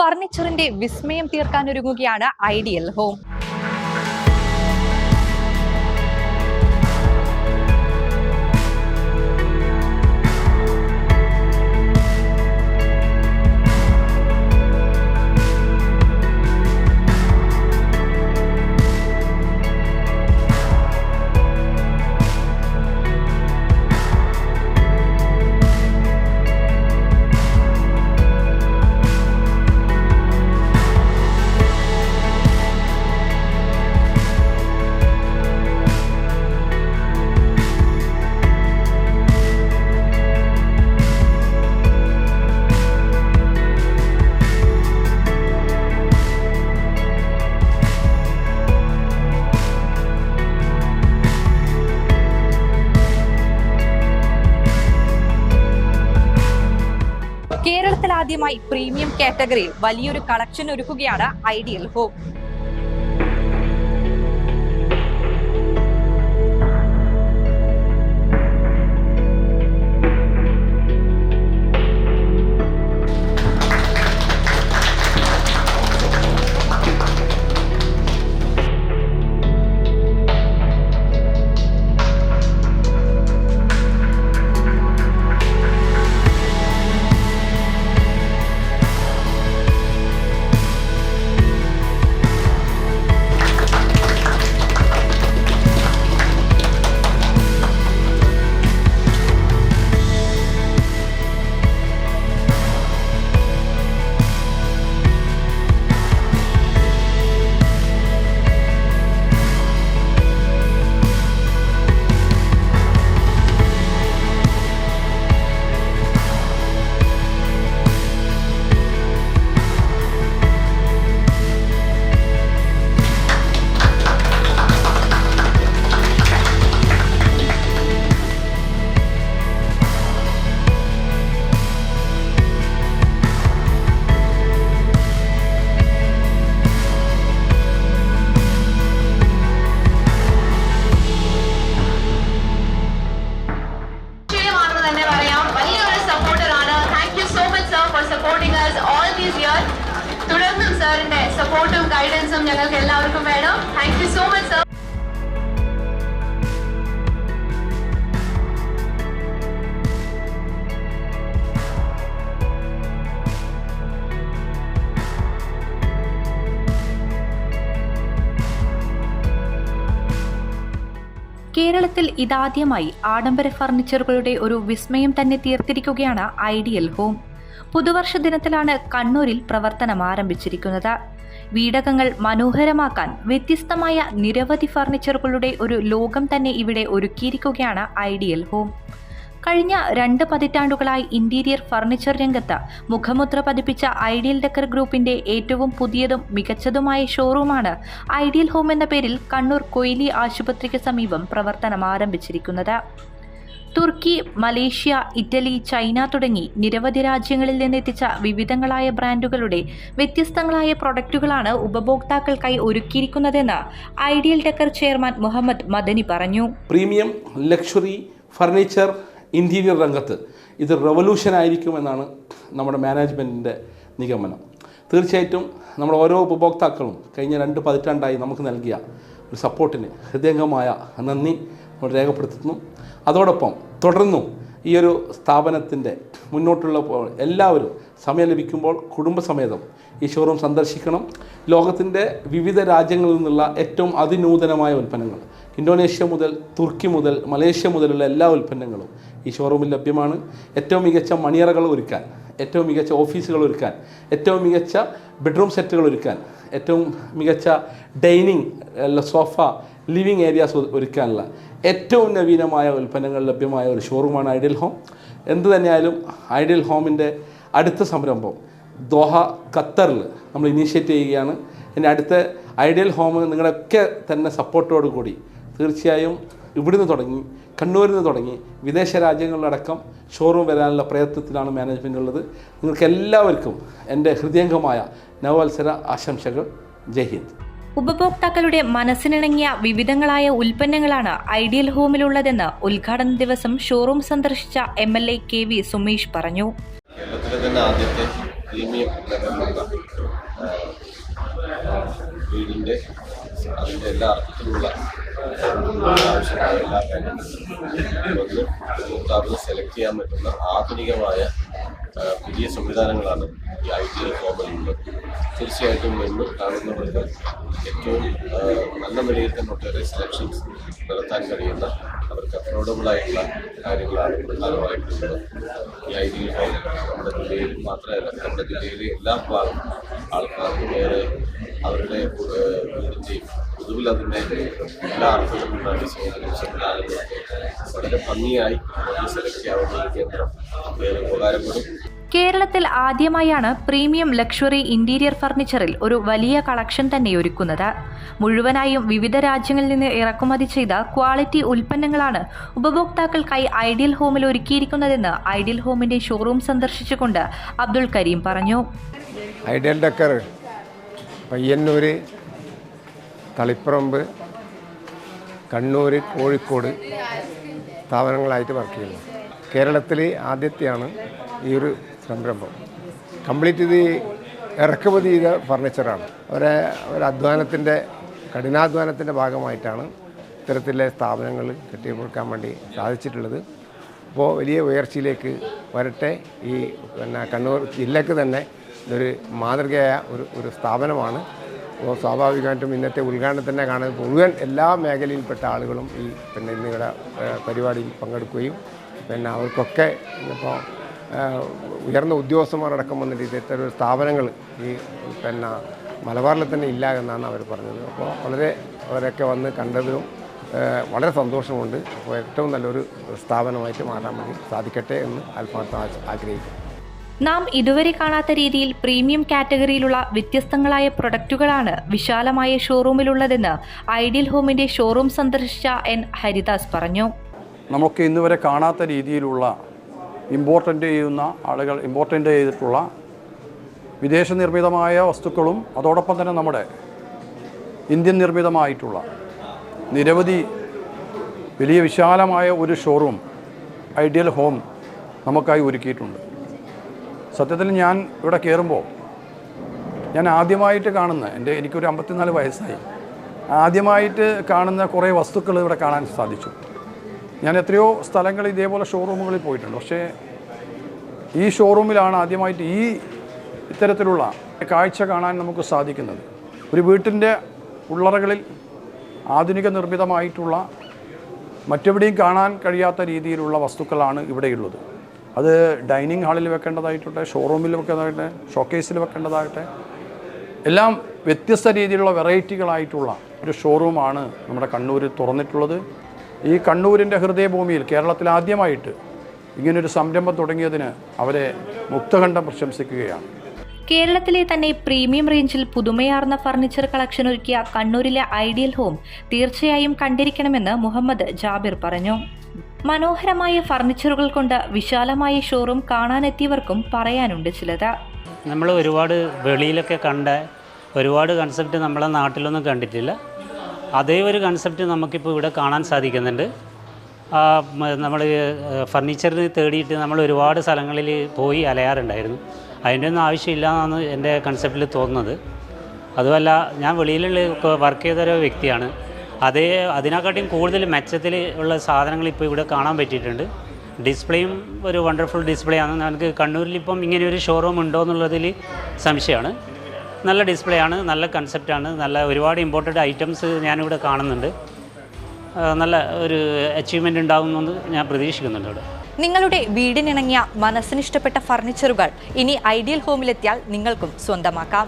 ഫർണിച്ചറിന്റെ വിസ്മയം തീർക്കാൻ ഒരുങ്ങുകയാണ് ഐഡിയൽ ഹോം. ആദ്യമായി പ്രീമിയം കാറ്റഗറിയിൽ വലിയൊരു കളക്ഷൻ ഒരുക്കുകയാണ് ഐഡിയൽ ഹോം. സപ്പോർട്ടും ഗൈഡൻസും ഞങ്ങൾക്ക് എല്ലാവർക്കും വേണം. താങ്ക് സോ മച്ച് സർ കേരളത്തിൽ ഇതാദ്യമായി ആഡംബര ഫർണിച്ചറുകളുടെ ഒരു വിസ്മയം തന്നെ തീർത്തിരിക്കുകയാണ് ഐഡിയൽ ഹോം. പുതുവർഷ ദിനത്തിലാണ് കണ്ണൂരിൽ പ്രവർത്തനം ആരംഭിച്ചിരിക്കുന്നത്. വീടകങ്ങൾ മനോഹരമാക്കാൻ വ്യത്യസ്തമായ നിരവധി ഫർണിച്ചറുകളുടെ ഒരു ലോകം തന്നെ ഇവിടെ ഒരുക്കിയിരിക്കുകയാണ് ഐഡിയൽ ഹോം. കഴിഞ്ഞ രണ്ട് പതിറ്റാണ്ടുകളായി ഇന്റീരിയർ ഫർണിച്ചർ രംഗത്ത് മുഖമുദ്ര പതിപ്പിച്ച ഐഡിയൽ ഡെക്കർ ഗ്രൂപ്പിന്റെ ഏറ്റവും പുതിയതും മികച്ചതുമായ ഷോറൂമാണ് ഐഡിയൽ ഹോം എന്ന പേരിൽ കണ്ണൂർ കൊയിലി ആശുപത്രിക്ക് സമീപം പ്രവർത്തനം ആരംഭിച്ചിരിക്കുന്നത്. തുർക്കി മലേഷ്യ ഇറ്റലി ചൈന തുടങ്ങി നിരവധി രാജ്യങ്ങളിൽ നിന്നെത്തിച്ച വിവിധങ്ങളായ ബ്രാൻഡുകളുടെ വ്യത്യസ്തങ്ങളായ പ്രൊഡക്റ്റുകളാണ് ഉപഭോക്താക്കൾക്കായി ഒരുക്കിയിരിക്കുന്നതെന്ന് Ideal Decor chairman Muhammad Madani പറഞ്ഞു. പ്രീമിയം ലക്ഷറി ഫർണിച്ചർ ഇന്റീരിയർ രംഗത്ത് ഇത് റവല്യൂഷൻ ആയിരിക്കുമെന്നാണ് നമ്മുടെ മാനേജ്മെന്റിന്റെ നിഗമനം. തീർച്ചയായിട്ടും നമ്മുടെ ഓരോ ഉപഭോക്താക്കളും കഴിഞ്ഞ രണ്ട് പതിറ്റാണ്ടായി നമുക്ക് നൽകിയ ഒരു സപ്പോർട്ടിന് ഹൃദയംഗമായ നന്ദി രേഖപ്പെടുത്തുന്നു. അതോടൊപ്പം തുടർന്നും ഈ ഒരു സ്ഥാപനത്തിന്റെ മുന്നോട്ടുള്ള എല്ലാവരും സമയം ലഭിക്കുമ്പോൾ കുടുംബസമേതം ഈ ഷോറൂം സന്ദർശിക്കണം. ലോകത്തിന്റെ വിവിധ രാജ്യങ്ങളിൽ നിന്നുള്ള ഏറ്റവും അതിനൂതനമായ ഉൽപ്പന്നങ്ങൾ. ഇന്തോനേഷ്യ മുതൽ തുർക്കി മുതൽ മലേഷ്യ മുതലുള്ള എല്ലാ ഉൽപ്പന്നങ്ങളും ഈ ഷോറൂമിൽ ലഭ്യമാണ്. ഏറ്റവും മികച്ച മണിയറകൾ ഒരുക്കാൻ ഏറ്റവും മികച്ച ഓഫീസുകൾ ഒരുക്കാൻ ഏറ്റവും മികച്ച ബെഡ്റൂം സെറ്റുകൾ ഒരുക്കാൻ ഏറ്റവും മികച്ച ഡൈനിങ് സോഫ ലിവിങ് ഏരിയാസ് ഒരുക്കാനുള്ള ഏറ്റവും നവീനമായ ഉൽപ്പന്നങ്ങൾ ലഭ്യമായ ഒരു ഷോറൂമാണ് ഐഡിയൽ ഹോം. എന്ത് തന്നെയായാലും ഐഡിയൽ ഹോമിന്റെ അടുത്ത സംരംഭം ദോഹ ഖത്തറിൽ നമ്മൾ ഇനീഷ്യേറ്റ് ചെയ്യുകയാണ്. എന്റെ അടുത്ത ഐഡിയൽ ഹോം നിങ്ങളുടെയൊക്കെ തന്നെ സപ്പോർട്ടോടു കൂടി തീർച്ചയായും ഇവിടുന്ന് തുടങ്ങി കണ്ണൂരിൽ നിന്ന് തുടങ്ങി വിദേശ രാജ്യങ്ങളിലടക്കം ഷോറൂം വരാനുള്ള പ്രയത്നത്തിലാണ് മാനേജ്മെന്റ് ഉള്ളത്. നിങ്ങൾക്ക് എല്ലാവർക്കും എന്റെ ഹൃദയംഗമായ നവവത്സര ആശംസകൾ. ജയ് ഹിന്ദ്. ഉപഭോക്താക്കളുടെ മനസ്സിനിണങ്ങിയ വിവിധങ്ങളായ ഉൽപ്പന്നങ്ങളാണ് ഐഡിയൽ ഹോമിലുള്ളതെന്ന് ഉദ്ഘാടന ദിവസം ഷോറൂം സന്ദർശിച്ച M L A K V Sumesh പറഞ്ഞു. കേരളത്തിലെ തന്നെ ആദ്യത്തെ പ്രീമിയം ലെവലിലുള്ള വീടിന്റെ അതിന്റെ എല്ലാ അർത്ഥത്തിലുള്ള ആവശ്യമായ സെലക്ട് ചെയ്യാൻ പറ്റുന്ന ആധുനികമായ പുതിയ സംവിധാനങ്ങളാണ് ഈ ഐ ടി ഫോമിലുള്ളത്. തീർച്ചയായിട്ടും ഇന്ന് കാണുന്നവർക്ക് ഏറ്റവും നല്ല നിലയിൽ തന്നെ ഒട്ടേറെ സെലക്ഷൻസ് നടത്താൻ കഴിയുന്ന അവർക്ക് അഫോർഡബിൾ ആയിട്ടുള്ള കാര്യങ്ങളാണ് പ്രധാനമായിട്ടുള്ളത്. ഈ ഐ ടി ഫോം നമ്മുടെ ജില്ലയിൽ മാത്രമല്ല നമ്മുടെ ജില്ലയിലെ എല്ലാ ഭാഗം ആൾക്കാർക്കും ഏറെ അവരുടെ വീടിന്റെയും പൊതുവിൽ അതിന്റെ എല്ലാ അർത്ഥത്തിലുള്ള സംവിധാനങ്ങളും വളരെ ഭംഗിയായി സെലക്ട് ചെയ്യാവുന്ന ഒരു കേന്ദ്രം. ഉപകാരപ്പെടും. കേരളത്തിൽ ആദ്യമായാണ് പ്രീമിയം ലക്ഷറി ഇന്റീരിയർ ഫർണിച്ചറിൽ ഒരു വലിയ കളക്ഷൻ തന്നെ ഒരുക്കുന്നത്. മുഴുവനായും വിവിധ രാജ്യങ്ങളിൽ നിന്ന് ഇറക്കുമതി ചെയ്ത ക്വാളിറ്റി ഉൽപ്പന്നങ്ങളാണ് ഉപഭോക്താക്കൾക്കായി ഐഡിയൽ ഹോമിൽ ഒരുക്കിയിരിക്കുന്നതെന്ന് ഐഡിയൽ ഹോമിന്റെ ഷോറൂം സന്ദർശിച്ചുകൊണ്ട് അബ്ദുൾ കരീം പറഞ്ഞു. ഐഡിയൽ ഡക്കർ പയ്യന്നൂർ തളിപ്പറമ്പ് കണ്ണൂർ കോഴിക്കോട് സ്ഥാപനങ്ങളായിട്ട് വർക്ക് ചെയ്യുന്നു. കേരളത്തിൽ ആദ്യത്തെയാണ് ഈ ഒരു സംരംഭം. കംപ്ലീറ്റ് ഇത് ഇറക്കുമതി ചെയ്ത ഫർണിച്ചറാണ് അവരെ ഒരു അധ്വാനത്തിന്റെ കഠിനാധ്വാനത്തിന്റെ ഭാഗമായിട്ടാണ് ഇത്തരത്തിലെ സ്ഥാപനങ്ങൾ കെട്ടിപ്പടുക്കാൻ വേണ്ടി സാധിച്ചിട്ടുള്ളത്. അപ്പോൾ വലിയ ഉയർച്ചയിലേക്ക് വരട്ടെ. ഈ പിന്നെ കണ്ണൂർ ജില്ലയ്ക്ക് തന്നെ ഇതൊരു മാതൃകയായ ഒരു ഒരു സ്ഥാപനമാണ്. അപ്പോൾ സ്വാഭാവികമായിട്ടും ഇന്നത്തെ ഉദ്ഘാടനം തന്നെ കാണുന്നത് മുഴുവൻ എല്ലാ മേഖലയിൽപ്പെട്ട ആളുകളും ഈ പിന്നെ ഇന്നിവിടെ പരിപാടിയിൽ പങ്കെടുക്കുകയും പിന്നെ അവർക്കൊക്കെ ഇപ്പോൾ ഉയർന്ന ഉദ്യോഗസ്ഥന്മാരടക്കം വന്നിട്ട് ഇത്തരം സ്ഥാപനങ്ങൾ ഈ പിന്നെ മലബാറിൽ തന്നെ ഇല്ല എന്നാണ് അവർ പറഞ്ഞത്. അപ്പോൾ വളരെ അവരൊക്കെ വന്ന് കണ്ടതിലും വളരെ സന്തോഷമുണ്ട്. അപ്പോൾ ഏറ്റവും നല്ലൊരു സ്ഥാപനമായിട്ട് മാറാൻ വേണ്ടി സാധിക്കട്ടെ എന്ന് ആത്മാർത്ഥം ആഗ്രഹിക്കുന്നു. നാം ഇതുവരെ കാണാത്ത രീതിയിൽ പ്രീമിയം കാറ്റഗറിയിലുള്ള വ്യത്യസ്തങ്ങളായ പ്രൊഡക്റ്റുകളാണ് വിശാലമായ ഷോറൂമിലുള്ളതെന്ന് ഐഡിയൽ ഹോമിന്റെ ഷോറൂം സന്ദർശിച്ച എൻ ഹരിദാസ് പറഞ്ഞു. നമുക്ക് ഇന്ന് വരെ കാണാത്ത രീതിയിലുള്ള ഇമ്പോർട്ടന്റ് ചെയ്യുന്ന ആളുകൾ ഇമ്പോർട്ടന്റ് ചെയ്തിട്ടുള്ള വിദേശ നിർമ്മിതമായ വസ്തുക്കളും അതോടൊപ്പം തന്നെ നമ്മുടെ ഇന്ത്യൻ നിർമ്മിതമായിട്ടുള്ള നിരവധി വലിയ വിശാലമായ ഒരു ഷോറൂം ഐഡിയൽ ഹോം നമുക്കായി ഒരുക്കിയിട്ടുണ്ട്. സത്യത്തിൽ ഞാൻ ഇവിടെ കയറുമ്പോൾ ഞാൻ ആദ്യമായിട്ട് കാണുന്ന എന്റെ എനിക്കൊരു അമ്പത്തിനാല് വയസ്സായി. ആദ്യമായിട്ട് കാണുന്ന കുറേ വസ്തുക്കൾ ഇവിടെ കാണാൻ സാധിച്ചു. ഞാൻ എത്രയോ സ്ഥലങ്ങൾ ഇതേപോലെ ഷോറൂമുകളിൽ പോയിട്ടുണ്ട്. പക്ഷേ ഈ ഷോറൂമിലാണ് ആദ്യമായിട്ട് ഈ ഇത്തരത്തിലുള്ള കാഴ്ച കാണാൻ നമുക്ക് സാധിക്കുന്നത്. ഒരു വീട്ടിന്റെ ഉള്ളറകളിൽ ആധുനിക നിർമ്മിതമായിട്ടുള്ള മറ്റെവിടെയും കാണാൻ കഴിയാത്ത രീതിയിലുള്ള വസ്തുക്കളാണ് ഇവിടെയുള്ളത്. അത് ഡൈനിങ് ഹാളിൽ വെക്കേണ്ടതായിട്ടെ ഷോറൂമിൽ വെക്കേണ്ടതാകട്ടെ ഷോക്കേസിൽ വെക്കേണ്ടതാകട്ടെ എല്ലാം വ്യത്യസ്ത രീതിയിലുള്ള വെറൈറ്റികളായിട്ടുള്ള ഒരു ഷോറൂമാണ് നമ്മുടെ കണ്ണൂരിൽ തുറന്നിട്ടുള്ളത്. ഈ കണ്ണൂരിന്റെ ഹൃദയഭൂമിയിൽ കേരളത്തിൽ ആദ്യമായിട്ട് ഇങ്ങനൊരു സംരംഭം തുടങ്ങിയതിന് അവരെ മുക്തകണ്ഠം പ്രശംസിക്കുകയാണ്. കേരളത്തിലെ തന്നെ പ്രീമിയം റേഞ്ചിൽ പുതുമയാർന്ന ഫർണിച്ചർ കളക്ഷൻ ഒരുക്കിയ കണ്ണൂരിലെ ഐഡിയൽ ഹോം തീർച്ചയായും കണ്ടിരിക്കണമെന്ന് മുഹമ്മദ് ജാബിർ പറഞ്ഞു. മനോഹരമായ ഫർണിച്ചറുകൾ കൊണ്ട് വിശാലമായ ഷോറൂം കാണാനെത്തിയവർക്കും പറയാനുണ്ട് ചിലത്. നമ്മൾ ഒരുപാട് വെളിയിലൊക്കെ കണ്ട ഒരുപാട് കൺസെപ്റ്റ് നമ്മളെ നാട്ടിലൊന്നും കണ്ടിട്ടില്ല. അതേ ഒരു കൺസെപ്റ്റ് നമുക്കിപ്പോൾ ഇവിടെ കാണാൻ സാധിക്കുന്നുണ്ട്. നമ്മൾ ഫർണിച്ചറിന് തേടിയിട്ട് നമ്മൾ ഒരുപാട് സ്ഥലങ്ങളിൽ പോയി അലയാറുണ്ടായിരുന്നു. അതിന്റെ ഒന്നും ആവശ്യമില്ല എന്നാണ് എന്റെ കൺസെപ്റ്റിൽ തോന്നുന്നത്. അതുമല്ല ഞാൻ വെളിയിലുള്ള വർക്ക് ചെയ്ത ഒരു വ്യക്തിയാണ്. അതേ അതിനെക്കാട്ടിയും കൂടുതൽ മെച്ചത്തിൽ ഉള്ള സാധനങ്ങൾ ഇപ്പോൾ ഇവിടെ കാണാൻ പറ്റിയിട്ടുണ്ട്. ഡിസ്പ്ലേയും ഒരു വണ്ടർഫുൾ ഡിസ്പ്ലേ ആണ്. നമുക്ക് കണ്ണൂരിൽ ഇപ്പം ഇങ്ങനെ ഒരു ഷോറൂം ഉണ്ടോ എന്നുള്ളതിൽ സംശയമാണ്. നല്ല ഡിസ്പ്ലേ ആണ് നല്ല കൺസെപ്റ്റാണ് നല്ല ഒരുപാട് ഇമ്പോർട്ടന്റ് ഐറ്റംസ് ഞാനിവിടെ കാണുന്നുണ്ട്. നല്ല ഒരു അച്ചീവ്മെന്റ് ഉണ്ടാകുമെന്ന് ഞാൻ പ്രതീക്ഷിക്കുന്നുണ്ട് ഇവിടെ. നിങ്ങളുടെ വീടിനിണങ്ങിയ മനസ്സിനിഷ്ടപ്പെട്ട ഫർണിച്ചറുകൾ ഇനി ഐഡിയൽ ഹോമിലെത്തിയാൽ നിങ്ങൾക്കും സ്വന്തമാക്കാം.